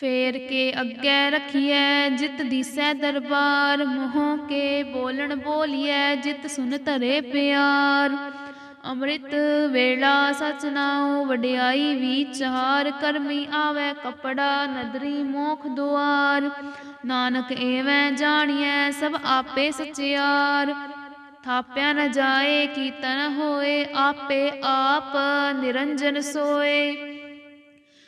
ਫੇਰ ਕੇ ਅੱਗੇ ਰਖੀਐ ਜਿਤ ਦੀਸੈ ਦਰਬਾਰ, ਮੋਹ ਕੇ ਬੋਲਣ ਬੋਲੀਐ ਜਿਤ ਸੁਨ ਧਰੇ ਪਿਆਰ। ਅੰਮ੍ਰਿਤ ਵੇਲਾ ਸਚ ਨਾਉ, ਵਡਿਆਈ ਵਿਚਾਰ ਕਰਮੀ ਆਵੇ ਕਪੜਾ, ਨਦਰੀ ਮੋਖ ਦੁਆਰ। ਨਾਨਕ ਏਵੈ ਜਾਣੀਐ ਸਭ ਆਪੇ ਸਚਿਆਰ। ਥਾਪਿਆ ਨ ਜਾਏ ਕੀਤਨ ਹੋਏ, ਆਪੇ ਆਪ ਨਿਰੰਜਨ ਸੋਏ।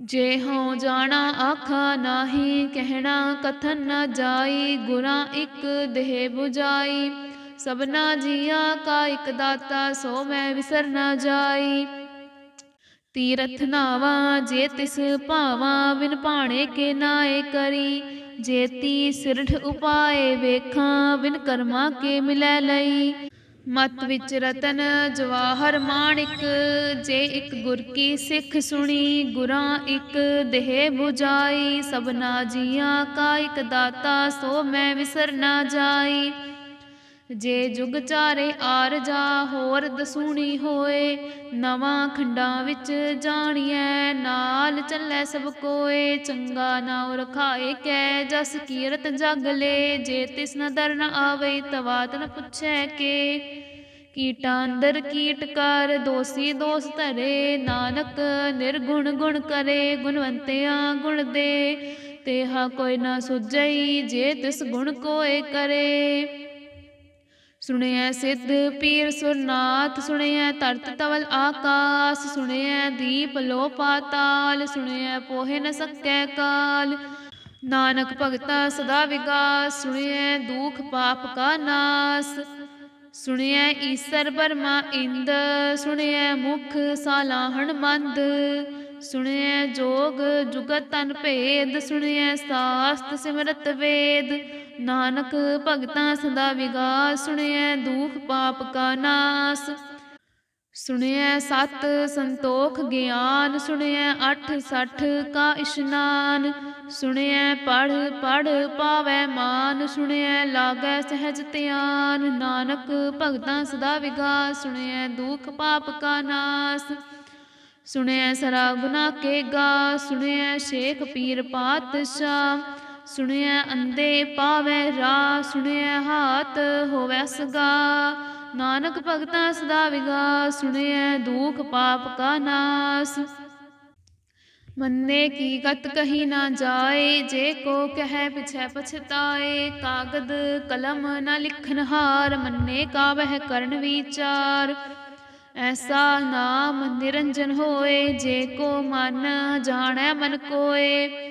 ਜੇ ਹਉ ਜਾਣਾ ਆਖਾ ਨਾਹੀ, ਕਹਿਣਾ ਕਥਨ ਨਾ ਜਾਈ, ਗੁਰਾਂ ਇਕ ਦੇਹ 부ਜਾਈ ਸਭਨਾ ਜੀਆਂ ਕਾ ਇਕ ਦਾਤਾ, ਸੋ ਮੈਂ ਵਿਸਰ ਨਾ ਜਾਈ। ਤੀਰਥ ਨਾਵਾ, ਜੇ ਤਿਸ ਭਾਵਾ ਵਿਨ ਭਾਣੇ ਕੇ ਨਾਏ ਕਰੀ। ਜੇਤੀ ਸਿਰਠ ਉਪਾਏ ਵੇਖਾਂ, ਬਿਨ ਕਰਮਾ ਕੇ ਮਿਲੈ ਲਈ। ਮਤ ਵਿੱਚ ਰਤਨ ਜਵਾਹਰ ਮਾਣਿਕ, ਜੇ ਇੱਕ ਗੁਰ ਕੀ ਸਿੱਖ ਸੁਣੀ, ਗੁਰਾਂ ਇੱਕ ਦੇਹ 부ਜਾਈ ਸਭਨਾ ਜੀਆਂ ਕਾ ਇੱਕ ਦਾਤਾ, ਸੋ ਮੈਂ ਵਿਸਰ ਨਾ ਜਾਈ। ਜੇ ਜੁਗ ਚਾਰੇ ਆਰ ਜਾ ਹੋਰ ਦਸੂਣੀ ਹੋਏ, ਨਵਾਂ ਖੰਡਾਂ ਵਿੱਚ ਜਾਣੀਐ, ਨਾਲ ਚੱਲੇ ਸਭ ਕੋਏ, ਚੰਗਾ ਨਾਉ ਰਖਾਏ ਕੈ, ਜਸ ਕੀਰਤ ਜਗ ਲੈ, ਜੇ ਤਿਸ ਨ ਨ ਆਵੇ ਤਵਾਤ ਨ ਪੁੱਛੈ ਕੇ। ਕੀਟਾਂ ਅੰਦਰ ਕੀਟ ਕਰ, ਦੋਸੀ ਦੋਸ ਧਰੇ, ਨਾਨਕ ਨਿਰਗੁਣ ਗੁਣ ਕਰੇ, ਗੁਣਵੰਤਿਆਂ ਗੁਣ ਦੇ। ਤੇਹਾ ਕੋਈ ਨਾ ਸੁਝਈ, ਜੇ ਤਿਸ ਗੁਣ ਕੋਏ ਕਰੇ। ਸੁਣਿਐ ਸਿੱਧ ਪੀਰ ਸੁਰਨਾਥ, ਸੁਣਿਐ ਧਰਤ ਤਵਲ ਆਕਾਸ, ਸੁਣਿਐ ਦੀਪ ਲੋ ਪਾਤਾਲ ਸੁਣਿਐ ਪੋਹਿ ਨ ਸਕੈ ਕਾਲ। ਨਾਨਕ ਭਗਤਾ ਸਦਾ ਵਿਗਾਸ, ਸੁਣਿਐ ਦੁਖ ਪਾਪ ਕਾ ਨਾਸ। ਸੁਣਿਐ ਈਸਰ ਬਰਮਾ ਇੰਦ, ਸੁਣਿਐ ਮੁਖ ਸਾਲਾਹਣ ਮੰਦ। ਸੁਣਿਐ ਜੋਗ ਜੁਗਤ ਤਨ ਭੇਦ, ਸੁਣਿਐ ਸਾਸਤ ਸਿਮਰਤ ਵੇਦ। ਨਾਨਕ ਭਗਤਾਂ ਸਦਾ ਵਿਗਾਸ, ਸੁਣਿਐ ਦੁਖ ਪਾਪ ਕਾ ਨਾਸ। ਸੁਣਿਐ ਸਤ ਸੰਤੋਖ ਗਿਆਨ, ਸੁਣਿਐ ਅਠ ਸਠ ਕਾ ਇਸ਼ਨਾਨ। ਸੁਣਿਐ ਪੜ ਪੜ ਪਾਵੈ ਮਾਨ, ਸੁਣਿਐ ਲਾਗੈ ਸਹਿਜ ਧਿਆਨ। ਨਾਨਕ ਭਗਤਾਂ ਸਦਾ ਵਿਗਾਸ, ਸੁਣਿਐ ਦੁਖ ਪਾਪ ਕਾ ਨਾਸ। ਸੁਣਿਐ ਸਰਾ ਗੁਨਾ ਕੇ ਗਾ, ਸੁਣਿਐ ਸ਼ੇਖ ਪੀਰ ਪਾਤਸ਼ਾਹ। ਸੁਣਿਆ ਅੰਦੇ ਪਾਵੈ ਰਾ ਸੁਣਿਆ ਹਾਤ ਹੋਵੈ ਸਗਾ। ਨਾਨਕ ਭਗਤਾਂ ਸਦਾ ਵਿਗਾ ਸੁਣਿਐ ਦੁਖ ਪਾਪ ਕਾ ਨਾਸ। ਮੰਨੇ ਕੀ ਗਤ ਕਹੀ ਨਾ ਜਾਏ, ਜੇ ਕੋ ਕਹੈ ਪਿਛੈ ਪਛਤਾਏ। ਕਾਗਦ ਕਲਮ ਨਾ ਲਿਖਨ ਹਾਰ, ਮੰਨੇ ਕਾ ਵਹਿ ਕਰਨ ਵਿਚਾਰ। ਐਸਾ ਨਾਮ ਨਿਰੰਜਨ ਹੋਏ, ਜੇ ਕੋ ਮਨ ਜਾਣੈ ਮਨ ਕੋਏ।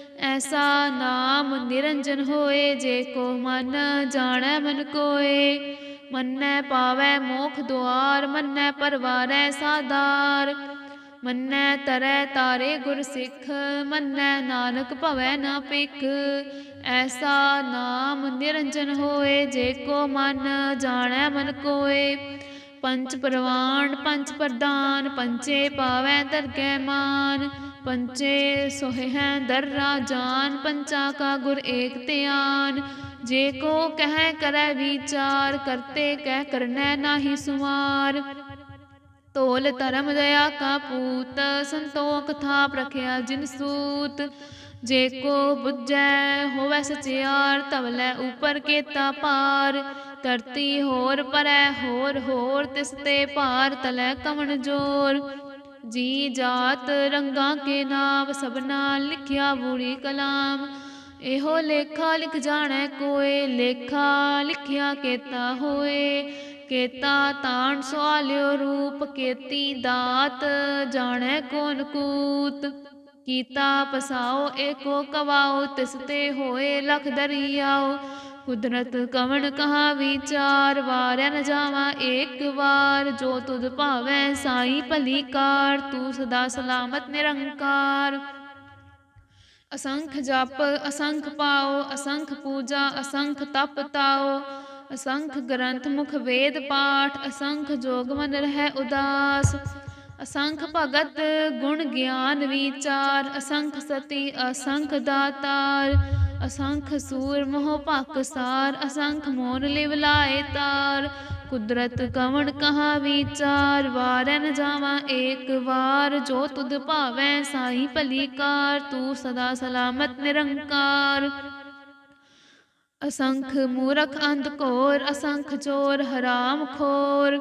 ਐਸਾ ਨਾਮ ਨਿਰੰਜਨ ਹੋਏ, ਜੇ ਕੋ ਮਨ ਜਾਣੈ ਮਨ ਕੋਏ। ਮੰਨੈ ਪਾਵੈ ਮੋਖ ਦੁਆਰ, ਮੰਨੈ ਪਰਵਾਰੈ ਸਾਦਾਰ। ਮੰਨੈ ਤਰੈ ਤਾਰੇ ਗੁਰ ਸਿੱਖ, ਮੰਨੈ ਨਾਨਕ ਭਵੈ ਨਾ ਪਿਖ ਐਸਾ ਨਾਮ ਨਿਰੰਜਨ ਹੋਏ, ਜੇ ਕੋ ਮਨ ਜਾਣੈ ਮਨ ਕੋਏ। ਪੰਚ ਪ੍ਰਵਾਨ ਪੰਚ ਪ੍ਰਦਾਨ ਪੰਚੇ ਪਾਵੈ ਦਰਗਹਿ ਮਾਨ। ਪੰਚੇ ਸੋਹਿ ਹੈ ਦਰ ਰਾਜਾਨ, ਪੰਚਾ ਕਾ ਗੁਰ ਏਕ ਧਿਆਨ। ਜੇ ਕੋ ਕਹਿ ਕਰੈ ਵਿਚਾਰ, ਕਰਤੇ ਕਹਿ ਕਰਨੈ ਨਾਹੀ ਸੁਮਾਰ। ਤੋਲ ਧਰਮ ਦਇਆ ਕਾ ਪੂਤ, ਸੰਤੋਖ ਥਾਪ ਰਖਿਆ ਜਿਨ ਸੂਤ। ਜੇ ਕੋ ਬੁੱਝੈ ਹੋਵੈ ਸਚਿਆਰ ਤਵਲੇ ਉਪਰ ਕੇਤਾ ਪਾਰ ਧਰਤੀ ਹੋਰ ਪਰੈ ਹੋਰ ਹੋਰ ਤਿਸ ਤੇ ਭਾਰ, ਤਲੈ ਕਵਣ ਜੋਰ। ਜੀ ਜਾਤ ਰੰਗਾਂ ਕੇ ਨਾਮ, ਸਭਨਾ ਲਿਖਿਆ ਬੂੜੀ ਕਲਾਮ। ਇਹੋ ਲੇਖਾ ਲਿਖ ਜਾਣੈ ਕੋਏ, ਲੇਖਾ ਲਿਖਿਆ ਕੇਤਾ ਹੋਏ। ਕੇਤਾ ਤਾਣ ਸਵਾਲਿਓ ਰੂਪ, ਕੇਤੀ ਦਾਤ, ਜਾਣੈ ਕੋਨ ਕੂਤ। ਕੀਤਾ ਪਸਾਓ, ਏਕੋ ਕਵਾਓ, ਤਿਸ ਤੇ ਹੋਏ ਲਖ ਦਰਿਆਓ। ਕੁਦਰਤ ਕਵਣ ਕਹਾ ਵਿਚਾਰ, ਵਾਰਿਆ ਨ ਜਾਵਾ ਏਕ ਵਾਰ। ਜੋ ਤੁਧ ਭਾਵੈ ਸਾਈ ਭਲੀ ਕਾਰ, ਤੂੰ ਸਦਾ ਸਲਾਮਤ ਨਿਰੰਕਾਰ। ਅਸੰਖ ਜਪ, ਅਸੰਖ ਪਾਓ, ਅਸੰਖ ਪੂਜਾ, ਅਸੰਖ ਤਪ ਤਾਓ। ਅਸੰਖ ਗ੍ਰੰਥ ਮੁਖ ਵੇਦ ਪਾਠ, ਅਸੰਖ ਜੋਗ ਮਨ ਰਹਿ ਉਦਾਸ। ਅਸੰਖ ਭਗਤ ਗੁਣ ਗਿਆਨ ਵਿਚਾਰ, ਅਸੰਖ ਸਤੀ, ਅਸੰਖ ਦਾਤਾਰ, ਅਸੰਖ ਸੂਰ ਮੋਹ ਭਕ ਸਾਰ, ਅਸੰਖ ਮੋਨ ਲਿਵ ਲਾਏ ਤਾਰ। ਕੁਦਰਤ ਕਵਣ ਕਹਾ ਵਿਚਾਰ, ਵਾਰੈ ਨ ਜਾਵਾ ਏਕ ਵਾਰ। ਜੋ ਤੁਧ ਭਾਵੈ ਸਾਈ ਭਲੀ ਕਾਰ ਤੂੰ ਸਦਾ ਸਲਾਮਤ ਨਿਰੰਕਾਰ। ਅਸੰਖ ਮੂਰਖ ਅੰਧ ਘੋਰ, ਅਸੰਖ ਚੋਰ ਹਰਾਮ ਖੋਰ।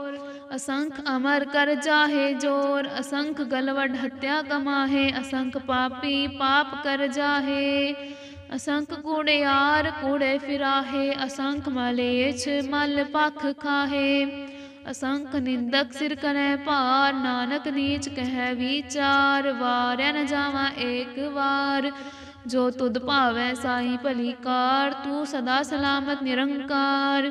ਅਸੰਖ ਅਮਰ ਕਰ ਜਾਹੇ ਜੋਰ ਅਸੰਖ ਗਲਵਡ ਹੱਤਿਆ ਕਮਾਹੇ ਅਸੰਖ ਪਾਪੀ ਪਾਪ ਕਰ ਜਾਹੇ ਅਸੰਖ ਕੂੜਿਆਰ ਕੂੜੇ ਫਿਰਾਹੇ ਅਸੰਖ ਮਲੇਛ ਮਲ ਪਖ ਖਾਹੇ ਅਸੰਖ ਨਿੰਦਕ ਸਿਰ ਕਰੈ ਭਾਰ ਨਾਨਕ ਨੀਚ ਕਹਿ ਵਿਚਾਰ ਵਾਰਿਆ ਨ ਜਾਵਾ ਏਕ ਵਾਰ ਜੋ ਤੁਧ ਭਾਵੈ ਸਾਈ ਭਲੀ ਕਾਰ ਤੂੰ ਸਦਾ ਸਲਾਮਤ ਨਿਰੰਕਾਰ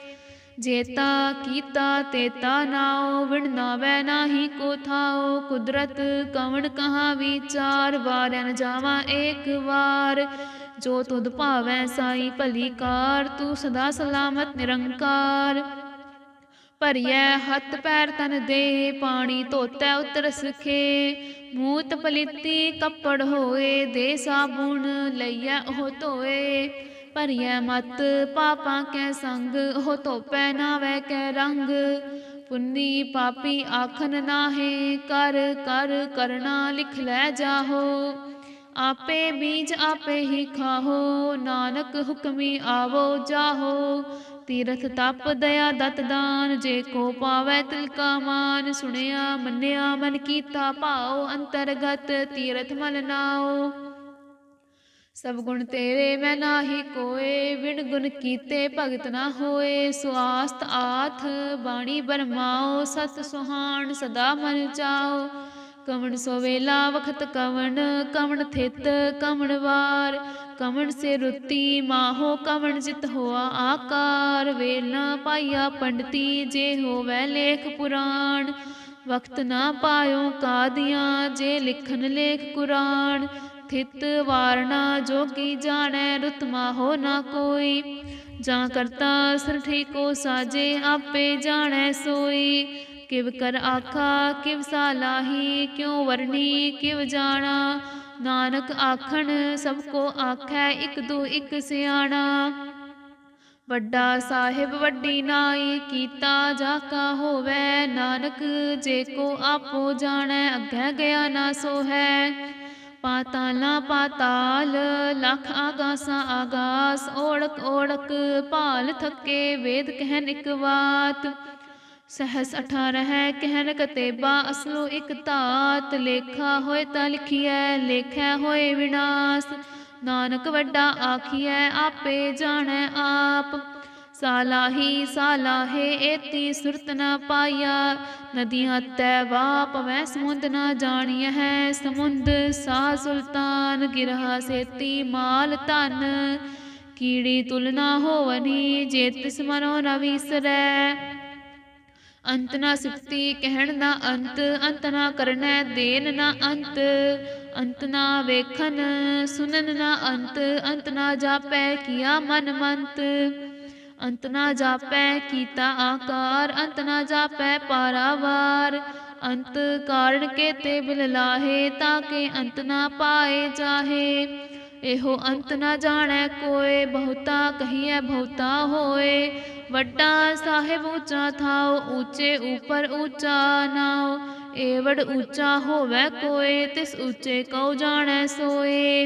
ਜੇਤਾ ਕੀਤਾ ਤੇਤਾ ਨਾਉ ਵਿਣ ਨਾਵੈ ਨਾਹੀ ਕੋ ਥਾਉ। ਕੁਦਰਤ ਕਵਣ ਕਹਾ ਵਿਚਾਰ, ਵਾਰਿਆ ਨ ਜਾਵਾ ਏਕ ਵਾਰ। ਜੋ ਤੁਧ ਭਾਵੈ ਸਾਈ ਭਲੀ ਕਾਰ, ਤੂੰ ਸਦਾ ਸਲਾਮਤ ਨਿਰੰਕਾਰ। ਭਰੀਐ ਹੱਥ ਪੈਰ ਤਨ ਦੇ, ਪਾਣੀ ਧੋਤੈ ਉਤਰ ਸਖੇ। ਮੂਤ ਪਲੀਤੀ ਕੱਪੜ ਹੋਏ, ਦੇ ਸਾਬੂਨ ਲਈਐ ਉਹ ਧੋਏ। ਭਰੀਐ ਮਤ, ਪਾਪਾਂ ਕੈ ਸੰਗ, ਉਹ ਧੋਪੈ ਨਾਵੈ ਕੈ ਰੰਗ। ਪੁੰਨੀ ਪਾਪੀ ਆਖਨ ਨਾਹੇ, ਕਰ ਕਰ ਕਰਨਾ ਲਿਖ ਲੈ ਜਾਹੋ। ਆਪੇ ਬੀਜ ਆਪੇ ਹੀ ਖਾਹੋ, ਨਾਨਕ ਹੁਕਮੀ ਆਵੋ ਜਾਹੋ। ਤੀਰਥ ਤਪ ਦਇਆ ਦਤ ਦਾਨ, ਜੇ ਕੋ ਪਾਵੈ ਤਿਲ ਕਾ ਮਾਨ। ਸੁਣਿਆ ਮੰਨਿਆ ਮਨ ਕੀਤਾ ਭਾਉ ਅੰਤਰਗਤ, ਤੀਰਥ ਮਲ ਨਾਉ। ਸਭ ਗੁਣ ਤੇਰੇ ਮੈਂ ਨਾਹੀ ਕੋਏ ਵਿਣ ਗੁਣ ਕੀਤੇ ਭਗਤ ਨਾ ਹੋਏ। ਸੁਆਸਤ ਆਥ ਬਾਣੀ ਬਰਮਾਓ, ਸਤ ਸੁਹਾਣ ਸਦਾ ਮਨ ਚਾਓ। ਕਵਣ ਸੋ ਵੇਲਾ ਵਖਤ ਕਵਣ ਕਵਣ ਥਿਤ ਕਵਣ ਵਾਰ। ਕਵਣ ਸੇ ਰੁੱਤੀ ਮਾਹੋ ਕਵਣ ਜਿਤ ਹੋਆ ਆਕਾਰ। ਵੇਲ ਨਾ ਪਾਈਆ ਪੰਡਤੀ, ਜੇ ਹੋਵੈ ਲੇਖ ਪੁਰਾਣ। ਵਕਤ ਨਾ ਪਾਇਓ ਕਾਦੀਆਂ, ਜੇ ਲਿਖਨ ਲੇਖ ਕੁਰਾਨ। ਥਿਤ ਵਾਰਣਾ ਜੋਗੀ ਜਾਣੈ ਰੁਤ ਹੋ ਨਾ ਕੋਈ। ਜਾਂ ਕਰਤਾ ਸਰ ਠੀਕੋ ਸਾਜੇ, ਆਪੇ ਜਾਣੈ ਸੋਈ। ਕਿਵ ਕਰ ਆਖਾ, ਕਿਵ ਸਾਲਾਹੀ ਕਿਉ ਵਰਣੀ, ਕਿਵ ਜਾਣਾ। ਨਾਨਕ ਆਖਣ, ਸਭ ਕੋ ਆਖੈ, ਇਕ ਦੂ ਇਕ ਸਿਆਣਾ। ਵੱਡਾ ਸਾਹਿਬ ਵੱਡੀ ਨਾਈ, ਕੀਤਾ ਜਾ ਕਾ ਹੋਵੇ। ਨਾਨਕ ਜੇ ਕੋ ਆਪੋ ਜਾਣੈ, ਅੱਗੇ ਗਿਆ ਨਾ ਸੋ ਹੈ ਪਾਤਾਲਾ ਪਾਤਾਲ, ਲਖ ਆਗਾਸਾਂ ਆਗਾਸ ਓੜਕ ਓੜਕ ਭਾਲ ਥੱਕੇ ਵੇਦ ਕਹਿਨ ਇਕ ਬਾਤ ਸਹਸ 18 ਹੈ ਕਹਿਨ ਕਤੇਬਾ, ਅਸਲੋ ਇਕ ਧਾਤ। ਲੇਖਾ ਹੋਏ ਤਾਂ ਲਿਖੀਐ, ਲੇਖੈ ਹੋਏ ਵਿਨਾਸ਼। ਨਾਨਕ ਵੱਡਾ ਆਖੀਐ, ਆਪੇ ਜਾਣੈ ਆਪ। ਸਾਲਾਹੀ ਸਾਲਾਹੇ ਏਤੀ ਸੁਰਤ ਨਾ ਪਾਇਆ। ਨਦੀਆਂ ਤੈ ਵਾ ਪਵੈ ਸਮੁੰਦ ਨਾ ਜਾਣੀਐ ਹੈ। ਸਮੁੰਦ ਸਾ ਸੁਲਤਾਨ ਗਿਰਹਾ ਸੇਤੀ ਮਾਲ ਧਨ। ਕੀੜੀ ਤੁਲਨਾ ਹੋਵਨੀ ਜੇ ਤਿਸ ਮਨੋ ਨ ਵਿਸਰੈ। ਅੰਤ ਨਾ ਸਿਫਤੀ ਕਹਿਣ ਦਾ ਅੰਤ ਅੰਤ ਨਾ ਕਰਨੈ ਦੇਨ ਨਾ ਅੰਤ। ਅੰਤ ਨਾ ਵੇਖਨ ਸੁਨਨ ਨਾ ਅੰਤ ਅੰਤ ਨਾ ਜਾਪੈ ਕੀਆ ਮਨ ਮੰਤ। ਅੰਤ ਨਾ ਜਾਪੈ ਕੀਤਾ ਆਕਾਰ, ਅੰਤ ਨਾ ਜਾਪੈ ਪਾਰਾਵਾਰ। ਅੰਤ ਕਾਰਣ ਕੇਤੇ ਬਿਲ ਲਾਹੇ, ਤਾਂ ਕੇ ਅੰਤ ਨਾ ਪਾਏ ਜਾਹੇ। ਇਹੋ ਅੰਤ ਨਾ ਜਾਣੈ ਕੋਏ, ਬਹੁਤਾ ਕਹੀਐ ਬਹੁਤਾ ਹੋਏ। ਵੱਡਾ ਸਾਹਿਬ ਉੱਚਾ ਥਾਓ ਉੱਚੇ ਉਪਰ ਉੱਚਾ ਨਾਉ। ਏਵੜ ਉੱਚਾ ਹੋਵੇ ਕੋਏ, ਤਿਸ ਉੱਚੇ ਕਉ ਜਾਣੈ ਸੋਏ।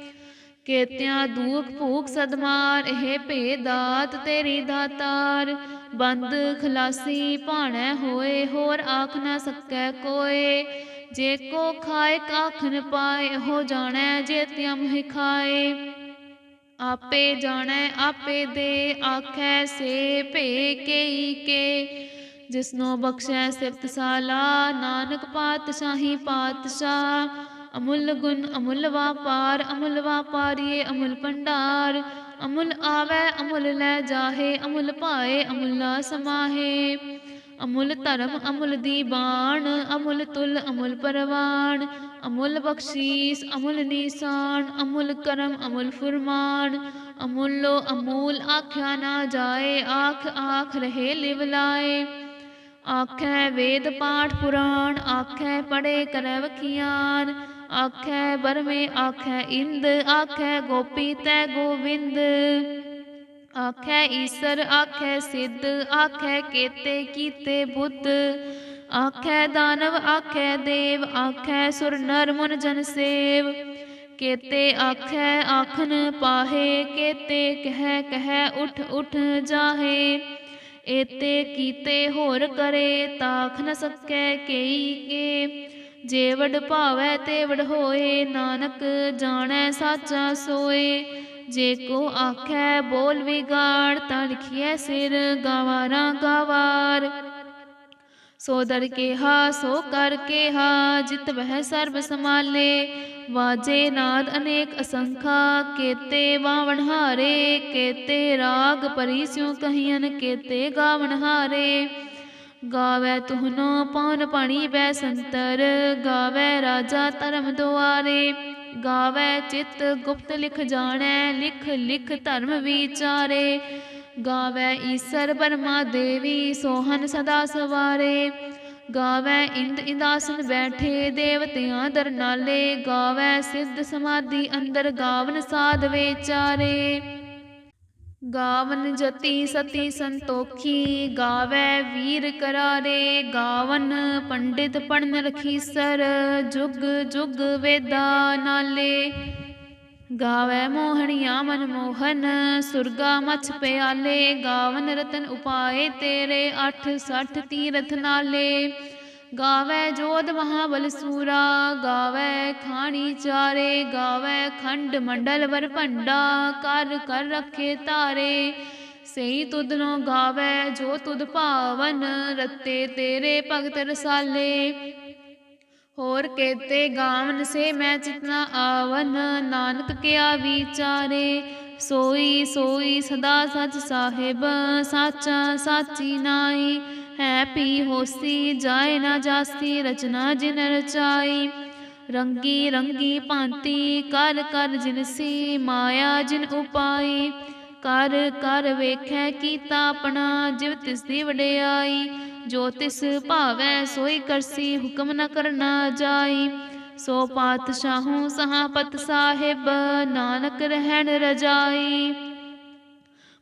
ਕੇਤਿਆਂ ਦੁਖ ਭੂਖ ਸਦਮਾਰ, ਇਹ ਭੇਦਾਤ ਤੇਰੀ ਦਾਤਾਰ। ਬੰਦ ਖਲਾਸੀ ਭਾਣੈ ਹੋਏ, ਹੋਰ ਆਖ ਨਾ ਸਕੈ ਕੋਏ। ਜੇ ਕੋ ਖਾਏ ਕਾਖਨ ਪਾਏ ਹੋ ਜਾਣੈ ਜੇ ਤਿਅਮ ਹੀ ਖਾਏ। ਆਪੇ ਜਾਣੈ, ਆਪੇ ਦੇ, ਆਖੈ ਸੇ ਭੇ ਕੇਈ ਕੇ। ਜਿਸਨੋ ਬਖਸ਼ੈ ਸਿਫਤ ਸਾਲਾ, ਨਾਨਕ ਪਾਤਸ਼ਾਹੀ ਪਾਤਸ਼ਾਹ। ਅਮੁੱਲ ਗੁਣ ਅਮੁੱਲ ਵਾਪਾਰ, ਅਮੁੱਲ ਵਾਪਾਰੀਏ ਅਮੁੱਲ ਭੰਡਾਰ। ਅਮੁੱਲ ਆਵੈ, ਅਮੁੱਲ ਲੈ ਜਾਹੇ, ਅਮੁੱਲ ਭਾਏ ਨਾ ਸਮਾਹੇ। ਅਮੁੱਲ ਧਰਮ, ਅਮੁੱਲ ਦੀਬਾਨ ਅਮੁੱਲ ਤੁਲ, ਅਮੁੱਲ ਪਰਵਾਨ ਅਮੁੱਲ ਬਖਸ਼ੀਸ, ਅਮੁੱਲ ਨੀਸਾਨ, ਅਮੁੱਲ ਕਰਮ, ਅਮੁੱਲ ਫੁਰਮਾਨ। ਅਮੁੱਲੋ ਅਮੂਲ, ਆਖਿਆ ਨਾ ਜਾਏ, ਆਖ ਆਖ ਰਹੇ ਲਿਵ ਲਾਏ। ਆਖੈ ਵੇਦ ਪਾਠ ਪੁਰਾਣ, ਆਖੈ ਪੜੇ ਕਰੈ ਵਖਿਆਨ ਆਖੈ, ਬਰਮੇ ਆਖੈ, ਇੰਦ ਆਖੈ, ਗੋਪੀ ਤੈ ਗੋਵਿੰਦ। ਆਖੈ, ਈਸਰ ਆਖੈ, ਸਿੱਧ ਆਖੈ, ਕੇਤੇ ਕੀਤੇ ਬੁੱਧ। ਆਖੈ, ਦਾਨਵ ਆਖੈ, ਦੇਵ ਆਖੈ, ਸੁਰ ਨਰ ਮੁਨ ਜਨ ਸੇਵ। ਕੇਤੇ ਆਖੈ, ਆਖਨ ਪਾਹੇ, ਕੇਤੇ ਕਹਿ ਕਹਿ, ਉਠ ਉਠ ਜਾਹੇ। ਏਤੇ ਕੀਤੇ ਹੋਰ ਕਰੇ, ਤਾਖ ਨ ਸਕੈ ਕੇਈ ਕੇ। ਜੇ ਵਡ ਭਾਵੈ ਤੇ ਵਡ ਹੋਏ, ਨਾਨਕ ਜਾਣੈ ਸਾਚਾ ਸੋਏ। ਜੇ ਕੋ ਆਖੈ ਬੋਲ ਵਿਗਾੜ, ਤਾਂ ਲਿਖੀਐ ਸਿਰ ਗਵਾਰਾਂ ਗਾਵਾਰ। ਸੋ ਦਰ ਕੇਹਾ, ਸੋ ਕਰ ਕੇਹਾ, ਜਿਤ ਵਹਿ ਸਰਬ ਸਮਾਲੇ ਵਾਜੇ ਨਾਦ ਅਨੇਕ ਅਸੰਖਾ, ਕੇਤੇ ਵਾਵਣ ਹਾਰੇ। ਕੇਤੇ ਰਾਗ ਪਰੀ ਸਿਉ ਕਹੀਨ ਕੇਤੇ ਗਾਵਣ ਹਾਰੇ। ਗਾਵੇ ਤੁਹਨੋ ਪਉਨ ਪਣੀ ਬੈ ਸੰਤਰ, ਗਾਵੇ ਰਾਜਾ ਧਰਮ ਦੁਆਰੇ। ਗਾਵੇ ਚਿਤ ਗੁਪਤ ਲਿਖ ਜਾਣੈ, ਲਿਖ ਲਿਖ ਧਰਮ ਵਿਚਾਰੇ। ਗਾਵੇ ਈਸਰ ਬਰਮਾ ਦੇਵੀ, ਸੋਹਨ ਸਦਾ ਸਵਾਰੇ। ਗਾਵੇ ਇੰਦ ਇੰਦਾਸਨ ਬੈਠੇ, ਦੇਵਤਿਆਂ ਦਰਨਾਲੇ ਗਾਵੇ ਸਿੱਧ ਸਮਾਧੀ ਅੰਦਰ ਗਾਵਨ ਸਾਧ ਵਿਚਾਰੇ। ਗਾਵਨ ਜਤੀ ਸਤੀ ਸੰਤੋਖੀ, ਗਾਵੇ ਵੀਰ ਕਰਾਰੇ, ਗਾਵਨ ਪੰਡਿਤ ਪੜਨ ਰਖੀਸਰ ਜੁਗ ਜੁਗ ਵੇਦਾ ਨਾਲੇ। ਗਾਵੇ ਮੋਹਣੀਆਂ ਮਨ ਮੋਹਨ, ਸੁਰਗਾ ਮਛ ਪਿਆਲੇ, ਗਾਵਨ ਰਤਨ ਉਪਾਏ ਤੇਰੇ 860 ਤੀਰਥ ਨਾਲੇ। ਗਾਵੇ ਜੋਧ ਮਹਾਬਲ ਸੂਰਾ, ਗਾਵੇ ਖਾਣੀ ਚਾਰੇ, ਗਾਵੇ ਖੰਡ ਮੰਡਲ ਵਰ ਭੰਡਾ, ਕਰ ਕਰ ਰੱਖੇ ਤਾਰੇ ਸਈ ਤੁਧਨੋ ਗਾਵੇ ਜੋ ਤੁਧ ਭਾਵਨ, ਰਤੇ ਤੇਰੇ ਭਗਤ ਰਸਾਲੇ। ਹੋਰ ਕੇਤੇ ਗਾਵਨ ਸੇ ਮੈਂ ਚਿਤਨਾ ਆਵਨ, ਨਾਨਕ ਕਿਆ ਵਿਚਾਰੇ। ਸੋਈ ਸੋਈ ਸਦਾ ਸਚ ਸਾਹਿਬ, ਸਾਚਾ ਸਾਚੀ ਨਾਈ ਹੈ ਪੀ ਹੋਸੀ ਜਾਏ ਨਾ ਜਾਸੀ, ਰਚਨਾ ਜਿਨ ਰਚਾਈ। ਰੰਗੀ ਰੰਗੀ ਭਾਂਤੀ, ਕਰ ਕਰ ਜਿਨਸੀ ਮਾਇਆ ਜਿਨ ਉਪਾਈ। ਕਰ ਕਰ ਵੇਖੈ ਕੀਤਾ ਆਪਣਾ, ਜਿਵ ਤਿਸ ਦੀ ਵਡਿਆਈ। ਜੋ ਤਿਸ ਭਾਵੈ ਸੋਈ ਕਰਸੀ, ਹੁਕਮ ਨ ਕਰਨਾ ਜਾਈ। ਸੋ ਪਾਤਸ਼ਾਹੂ ਸਹਾਪਤ ਸਾਹਿਬ, ਨਾਨਕ ਰਹਿਣ ਰਜਾਈ।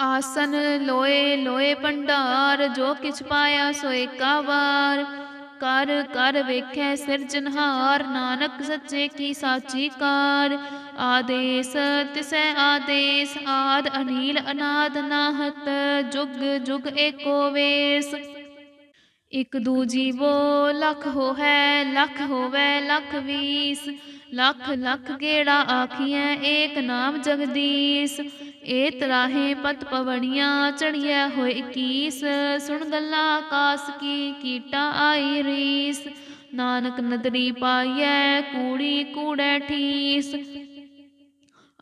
ਆਸਨ ਲੋਏ ਲੋਏ ਭੰਡਾਰ, ਜੋ ਕਿਛ ਪਾਇਆ ਸੋ ਏਕਾ ਵਾਰ। ਕਰ ਕਰ ਵੇਖੈ ਸਿਰਜਨਹਾਰ ਨਾਨਕ ਸੱਚੇ ਕੀ ਸਾਚੀ ਕਾਰ। ਆਦੇਸ, ਤਿਸੈ ਆਦੇਸ, ਆਦ ਅਨੀਲ ਅਨਾਦ ਨਾਹਤ, ਜੁਗ ਜੁਗ ਏਕੋ ਵੇਸ। ਇਕ ਦੂਜੀ ਵੋ ਲਖ ਹੋਵੈ ਲਖ ਹੋਵੈ, ਲਖ ਵੀਸ। ਲਖ ਲਖ ਗੇੜਾ ਆਖੀਐ, ਏਕ ਨਾਮ ਜਗਦੀਸ਼। ਏ ਤਰਾਹੇ ਪਤ ਪਵਣੀਆਂ ਚੜੀਐ ਹੋਏ ਕੀਸ, ਸੁਣ ਗੱਲਾਂ ਆਕਾਸ ਕੀ, ਕੀਟਾ ਆਈ ਰੀਸ। ਨਾਨਕ ਨਦਰੀ ਪਾਈਐ, ਕੂੜੀ ਕੂੜੈ ਠੀਸ।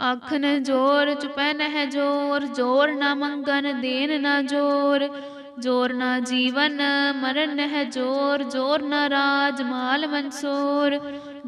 ਆਖਨ ਜੋਰ ਚੁਪੈ ਨਹਿ ਜੋਰ ਜੋਰ ਨਾ ਮੰਗਨ ਦੇਨ ਨਾ ਜੋਰ। ਜੋਰ ਨਾ ਜੀਵਨ, ਮਰਨ ਨਹਿ ਜੋਰ ਜੋਰ ਨਾ ਰਾਜ ਮਾਲ ਮਨਸੂਰ।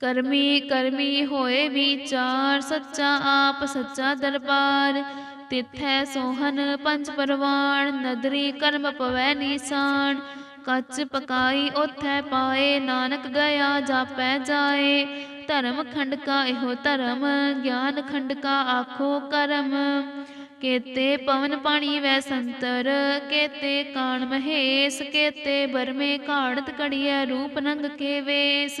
ਕਰਮੀ ਕਰਮੀ ਹੋਏ ਵਿਚਾਰ, ਸੱਚਾ ਆਪ, ਸੱਚਾ ਦਰਬਾਰ। ਤਿਥੈ ਸੋਹਨ ਪੰਜ ਪਰਵਾਣ, ਨਦਰੀ ਕਰਮ ਪਵੈ ਨੀਸਾਨ। ਕੱਚ ਪਕਾਈ ਉਥੈ ਪਾਏ, ਨਾਨਕ ਗਿਆ ਜਾਪੈ ਜਾਏ। ਧਰਮ ਖੰਡ ਕਾ ਇਹੋ ਧਰਮ, ਗਿਆਨ ਖੰਡ ਕਾ ਆਖੋ ਕਰਮ। ਕੇਤੇ ਪਵਨ ਪਾਣੀ ਵੈ ਸੰਤਰ, ਕੇਤੇ ਕਾਣ ਮਹੇਸ਼, ਕੇਤੇ ਬਰਮੇ ਘਾੜਤ ਕੜੀਐ ਰੂਪ ਨੰਗ ਕੇ ਵੇਸ।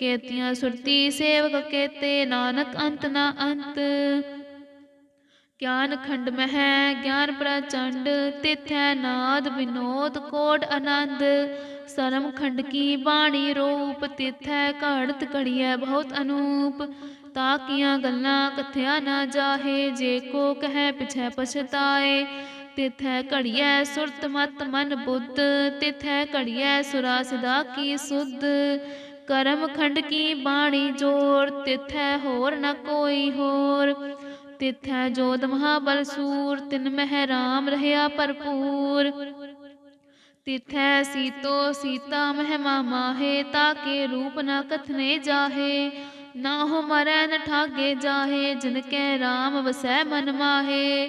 ਕੇਤੀਆਂ ਸੁਰਤੀ ਸੇਵਕ ਕੇਤੇ, ਨਾਨਕ ਅੰਤ ਨਾ ਅੰਤ। ਗਿਆਨ ਖੰਡ ਮਹਿ, ਗਿਆਨ ਪ੍ਰਚੰਡ, ਤਿਥੈ ਨਾਦ ਵਿਨੋਦ ਕੋਟ ਆਨੰਦ। ਸਰਮ ਖੰਡ ਕੀ ਬਾਣੀ ਰੂਪ, ਤਿਥੈ ਘੜਤ ਘੜੀਐ ਬਹੁਤ ਅਨੂਪ। ਤਾਕੀਆਂ ਗੱਲਾਂ ਕਥਿਆ ਨਾ ਜਾਹੇ, ਜੇ ਕੋ ਕਹੈ ਪਿਛੈ ਪਛਤਾਏ। ਤਿਥੈ ਘੜੀਐ ਸੁਰਤ ਮਤ ਮਨ ਬੁੱਧ, ਤਿਥੈ ਘੜੀਐ ਸੁਰਾ ਸਿਦਾ ਕੀ ਸੁਧ। ਕਰਮ ਖੰਡ ਕੀ ਬਾਣੀ ਜੋਰ? ਤਿਥੈ ਹੋਰ ਨ ਕੋਈ ਹੋਰ। ਤਿਥੈ ਜੋਤ ਮਹਾਬਲ ਸੂਰ, ਤਿਨ ਮਹਿ ਰਾਮ ਰਹਿਆ ਭਰਪੂਰ। ਤਿਥੈ ਸੀਤੋ ਸੀਤਾ ਮਹਿਮਾ ਮਾਹੇ ਤਾਕੇ ਰੂਪ ਨ ਕਥਨੇ ਜਾਹੇ। ਨਾ ਹੋ ਮਰੈ ਨ ਠਾਗੇ ਜਾਹੇ, ਜਿਨ ਕੈ ਰਾਮ ਵਸੈ ਮਨ ਮਾਹੇ।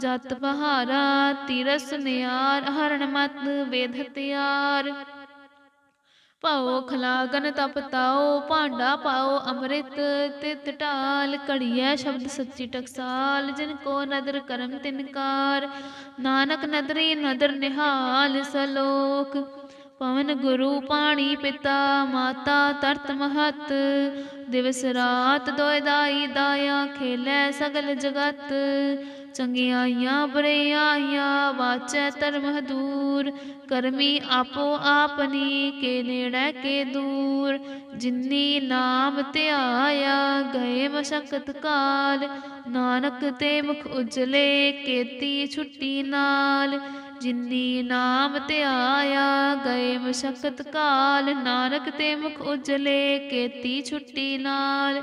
ਜਤ ਬਹਾਰਾ ਤੀਰਸ ਨਿਆਰ ਹਰਣ ਮਤ ਵੇਧ ਤਿਆਰ। ਪਾਓ ਖਲਾਗਨ ਤਪਤਾਓ ਭਾਂਡਾ ਪਾਓ ਅੰਮ੍ਰਿਤ ਤਿਤ ਢਾਲ ਕੜੀਐ ਸ਼ਬਦ ਸੱਚੀ ਟਕਸਾਲ, ਜਿਨ ਕੋ ਨਦਰ ਕਰਮ ਤਿਨਕਾਰ ਨਾਨਕ ਨਦਰੀ ਨਦਰ ਨਿਹਾਲ ਸਲੋਕ, ਪਵਨ ਗੁਰੂ ਪਾਣੀ ਪਿਤਾ, ਮਾਤਾ ਤਰਤ ਮਹਤ। ਦਿਵਸ ਰਾਤ ਦੋਇ ਦਾਈ ਦਾਇਆ ਖੇਲੇ ਸਗਲ ਜਗਤ ਚੰਗਿਆਈਆਂ ਬੁਰਿਆਈਆਂ ਵਾਚੈ ਧਰਮ ਦੂਰ ਕਰਮੀ ਆਪੋ ਆਪਨੀ ਕੇ ਨੇੜੇ ਕੇ ਦੂਰ। ਜਿਨੀ ਨਾਮ ਧਿਆਇਆ ਗਏ ਮਸ਼ਕਤ ਕਾਲ। ਨਾਨਕ ਤੇ ਮੁਖ ਉਜਲੇ, ਕੇਤੀ ਛੁੱਟੀ ਨਾਲ। ਜਿਨੀ ਨਾਮ ਧਿਆਇਆ ਗਏ ਮਸ਼ਕਤ ਕਾਲ। ਨਾਨਕ ਤੇ ਮੁਖ ਉਜਲੇ, ਕੇਤੀ ਛੁੱਟੀ ਨਾਲ।